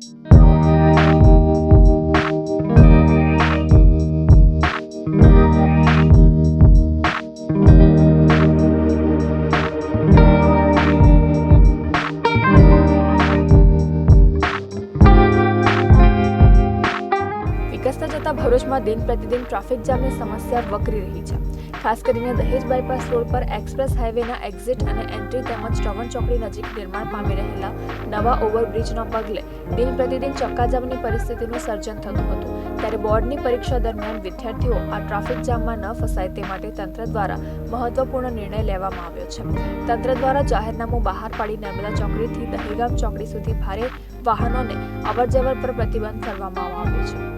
Thank you. વિકસતા જતા ભરૂચમાં દિન પ્રતિદિન ટ્રાફિક જામની સમસ્યા વકરી રહી છે. ખાસ કરીને દહેજ બાયપાસ રોડ પર એક્સપ્રેસ હાઈવેના એક્ઝિટ અને એન્ટ્રી તેમજ ટવણ ચોકડી નજીક નિર્માણ પામી રહેલા નવા ઓવરબ્રિજના પગલે દિન પ્રતિદિન ચક્કાજામની પરિસ્થિતિનું સર્જન થતું હતું. ત્યારે બોર્ડની પરીક્ષા દરમિયાન વિદ્યાર્થીઓ આ ટ્રાફિક જામમાં ન ફસાય તે માટે તંત્ર દ્વારા મહત્વપૂર્ણ નિર્ણય લેવામાં આવ્યો છે. તંત્ર દ્વારા જાહેરનામું બહાર પાડી નર્મદા ચોકડીથી દહેગામ ચોકડી સુધી ભારે વાહનોને અવરજવર પર પ્રતિબંધ કરવામાં આવ્યો છે.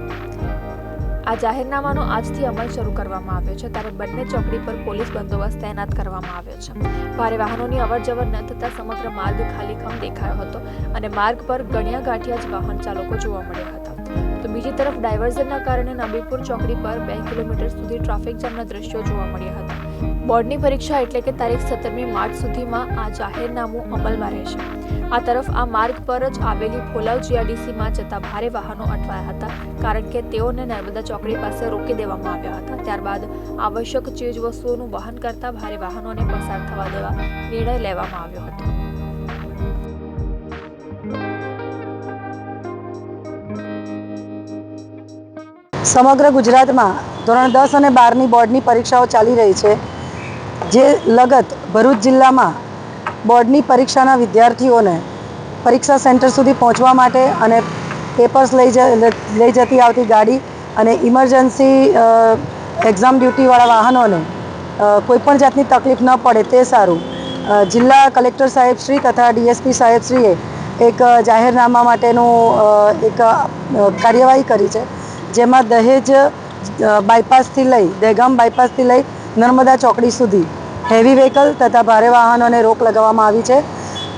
આ જાહેરનામાનો આજથી અમલ શરૂ કરવામાં આવ્યો છે ત્યારે બંને ચોકડી પર પોલીસ બંદોબસ્ત તૈનાત કરવામાં આવ્યો છે. ભારે વાહનોની અવરજવર ન થતાં સમગ્ર માર્ગ ખાલીખમ દેખાયો હતો અને માર્ગ પર ગણ્યા ગાંઠિયા જ વાહન ચાલકો જોવા મળ્યા હતા. તો બીજી તરફ ડાયવર્ઝનના કારણે નબીપુર ચોકડી પર બે કિલોમીટર સુધી ટ્રાફિક જામના દ્રશ્યો જોવા મળ્યા હતા. બોર્ડની પરીક્ષા એટલે કે તારીખ સત્તરમી માર્ચ સુધીમાં આ જાહેરનામું અમલમાં રહેશે. આ તરફ આ માર્ગ પર જ આવેલી ફોલાવ જીઆરડીસીમાં જતા ભારે વાહનો અટવાયા હતા, કારણ કે તેઓને નર્મદા ચોકડી પાસે રોકી દેવામાં આવ્યા હતા. ત્યારબાદ આવશ્યક ચીજ વસ્તુઓનું વહન કરતા ભારે વાહનોને પસાર થવા દેવા નિર્ણય લેવામાં આવ્યો હતો. સમગ્ર ગુજરાતમાં ધોરણ દસ અને બારની બોર્ડની પરીક્ષાઓ ચાલી રહી છે. જે લગત ભરૂચ જિલ્લામાં બોર્ડની પરીક્ષાના વિદ્યાર્થીઓને પરીક્ષા સેન્ટર સુધી પહોંચવા માટે અને પેપર્સ લઈ લઈ જતી આવતી ગાડી અને ઇમરજન્સી એક્ઝામ ડ્યુટીવાળા વાહનોને કોઈપણ જાતની તકલીફ ન પડે તે સારું. જિલ્લા કલેક્ટર સાહેબશ્રી તથા ડીએસપી સાહેબશ્રીએ એક જાહેરનામા માટેનું એક કાર્યવાહી કરી છે, જેમાં દહેજ બાયપાસથી લઈ, દહેગામ બાયપાસથી લઈ નર્મદા ચોકડી સુધી હેવી વ્હીકલ તથા ભારે વાહનોને રોક લગાવવામાં આવી છે.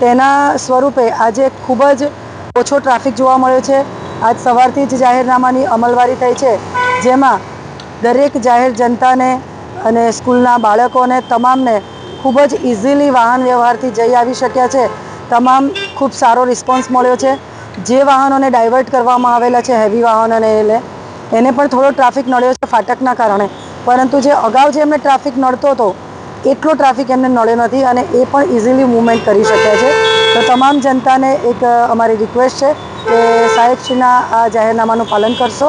તેના સ્વરૂપે આજે ખૂબ જ ઓછો ટ્રાફિક જોવા મળ્યો છે. આજ સવારથી જ જાહેરનામાની અમલવારી થઈ છે. જેમાં દરેક જાહેર જનતાને અને સ્કૂલના બાળકોને તમામને ખૂબ જ ઇઝીલી વાહન વ્યવહારથી જઈ આવી શક્યા છે. તમામ ખૂબ સારો રિસ્પોન્સ મળ્યો છે. જે વાહનોને ડાયવર્ટ કરવામાં આવેલા છે, હેવી વાહનોને એટલે એને પણ થોડો ટ્રાફિક નડ્યો છે ફાટકના કારણે. પરંતુ જે અગાઉ જે એમને ટ્રાફિક નડતો હતો એટલો ટ્રાફિક એમને નડ્યો નથી અને એ પણ ઇઝીલી મૂવમેન્ટ કરી શકે છે. તો તમામ જનતાને એક અમારી રિક્વેસ્ટ છે કે સાહેબશ્રીના આ જાહેરનામાનું પાલન કરશો.